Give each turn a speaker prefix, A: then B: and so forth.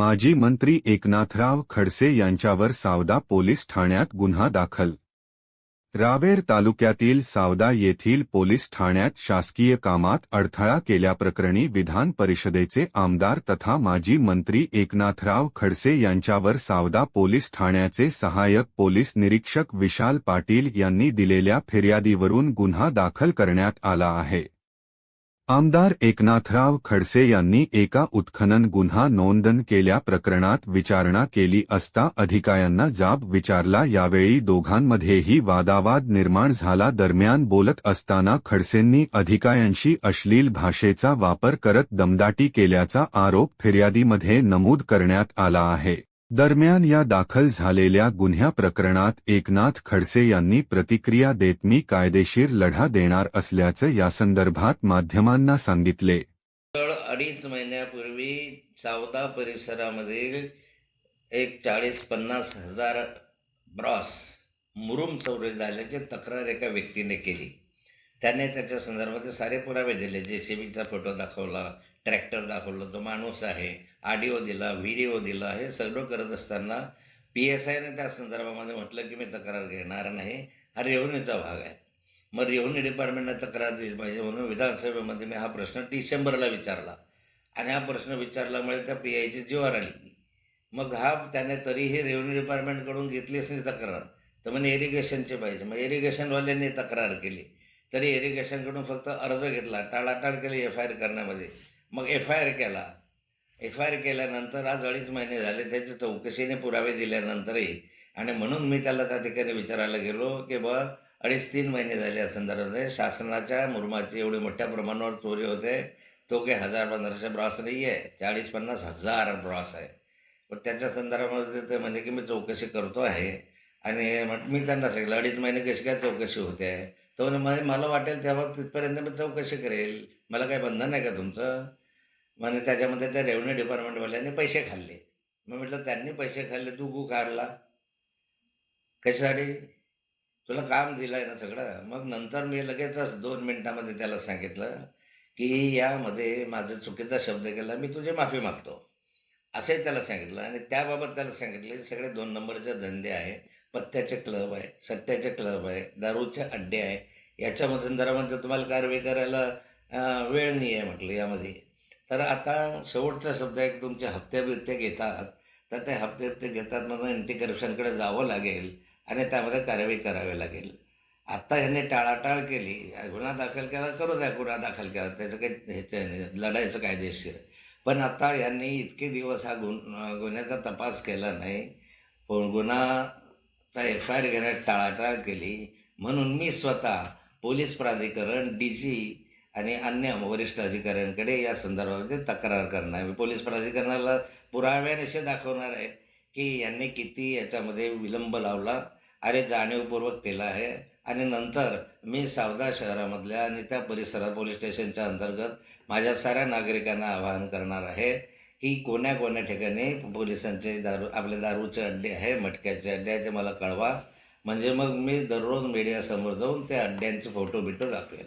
A: माजी मंत्री एकनाथराव खडसे यांच्यावर सावदा पोलीस ठाण्यात गुन्हा दाखल. रावेर तालुक्यातील सावदा येथील पोलीस ठाण्यात शासकीय कामात अडथळा केल्याप्रकरणी विधान परिषदेचे आमदार तथा माजी मंत्री एकनाथराव खडसे यांच्यावर सावदा पोलीस ठाण्याचे सहाय्यक पोलीस निरीक्षक विशाल पाटील यांनी दिलेल्या फिर्यादीवरून गुन्हा दाखल करण्यात आला आहे. आमदार एकनाथराव खडसे यांनी एका उत्खनन गुन्हा नोंदन केल्या प्रकरणात विचारणा केली असता अधिकाऱ्यांना जाब विचारला. यावेळी दोघांमध्येही वादावाद निर्माण झाला. दरम्यान बोलत असताना खडसेंनी अधिकाऱ्यांशी अश्लील भाषेचा वापर करत दमदाटी केल्याचा आरोप फिर्यादीमध्ये नमूद करण्यात आला आहे. दरम्यान या दाखल झालेल्या गुन्ह्या प्रकरणात एकनाथ खडसे यांनी प्रतिक्रिया देत मी कायदेशीर लढा देणार असल्याचं यासंदर्भात माध्यमांना सांगितले.
B: अडीच महिन्यापूर्वी सावदा परिसरामधील एक चाळीस पन्नास हजार ब्रॉस मुरुम चौरे झाल्याची तक्रार एका व्यक्तीने केली. त्याने त्याच्या संदर्भात सारे पुरावे दिले. जे सी फोटो दाखवला. ट्रॅक्टर दाखवलं तो माणूस आहे ऑडिओ दिला व्हिडिओ दिला हे सगळं करत असताना पी एस आयने त्या संदर्भामध्ये म्हटलं की मी तक्रार घेणार नाही हा रेव्हन्यूचा भाग आहे. मग रेव्हन्यू डिपार्टमेंटने तक्रार दिली पाहिजे म्हणून विधानसभेमध्ये मी हा प्रश्न डिसेंबरला विचारला. आणि हा प्रश्न विचारल्यामुळे त्या पी आयची जीवार आली. मग हा त्याने तरीही रेव्हन्यू डिपार्टमेंटकडून घेतलीच नाही तक्रार तर म्हणे इरिगेशनचे पाहिजे. मग इरिगेशनवाल्यांनी तक्रार केली. तरी इरिगेशनकडून फक्त अर्ज घेतला टाळाटाळ केली एफ आय आर करण्यामध्ये. मग एफ आय आर केला. एफ आय आर केल्यानंतर आज अडीच महिने झाले त्याच्या चौकशीने पुरावे दिल्यानंतरही आणि म्हणून मी त्याला त्या ठिकाणी विचारायला गेलो की बा अडीच तीन महिने झाले या संदर्भामध्ये शासनाच्या मुरमाची एवढी मोठ्या प्रमाणावर चोरी होते तो काही हजार पंधराशे ब्रॉस नाही आहे चाळीस पन्नास हजार ब्रॉस आहे. पण त्याच्या संदर्भामध्ये ते म्हणजे की मी चौकशी करतो आहे आणि म्हट मी त्यांना सांगितलं अडीच महिने कशी काय चौकशी होते? आहे तो म्हणे "मला- मला वाटेल तेव्हा तिथपर्यंत मी चौकशी करेल. मला काही बंधन आहे का तुमचं? म्हणे त्याच्यामध्ये त्या रेव्हन्यू डिपार्टमेंटवाल्यांनी पैसे खाल्ले. मग म्हटलं त्यांनी पैसे खाल्ले तू गु काढला कशासाठी? तुला काम दिलं आहे ना सगळं. मग नंतर मी लगेचच दोन मिनटामध्ये त्याला सांगितलं की यामध्ये माझं चुकीचा शब्द केला मी तुझी माफी मागतो. असे त्याला सांगितलं आणि त्याबाबत त्याला सांगितले की सगळे दोन नंबरचे धंदे आहे पत्त्याचे क्लब आहे सट्ट्याचे क्लब आहे दारूचे अड्डे आहे याच्यामधून जरा म्हणजे तुम्हाला कारवाई करायला वेळ नाही आहे म्हटलं यामध्ये. तर आता शेवटचा शब्द आहे तुमचे हप्ते बिप्ते घेतात. तर ते हप्ते बिप्ते घेतात म्हणून एंटी करप्शनकडे जावं लागेल आणि त्यामध्ये कारवाई करावी लागेल. आत्ता ह्यांनी टाळाटाळ केली. गुन्हा दाखल केला करू द्या गुन्हा दाखल केला. त्याचं काही ह्याचं नाही लढायचं कायदेशीर. पण आता यांनी इतके दिवस हा गुन गुन्ह्याचा तपास केला नाही. पण गुन्हाचा एफ आय आर घेण्यात टाळाटाळ केली. म्हणून मी स्वतः पोलीस प्राधिकरण डी जी आणि अन्य वरिष्ठ अधिकाऱ्यांकडे या संदर्भामध्ये तक्रार करणार. मी पोलीस प्राधिकरणाला असे दाखवणार आहे की यांनी किती याच्यामध्ये विलंब लावला आणि जाणीवपूर्वक केला आहे. आणि नंतर मी सावदा शहरामधल्या आणि त्या परिसरात पोलीस स्टेशनच्या अंतर्गत माझ्या साऱ्या नागरिकांना आवाहन करणार आहे की कोण्या कोण्या ठिकाणी पोलिसांचे दारू आपले दारूचे अड्डे आहे मटक्याचे अड्डे आहे ते मला कळवा. म्हणजे मग मी दररोज मीडियासमोर जाऊन त्या अड्ड्यांचे फोटो बिटो दाखवेल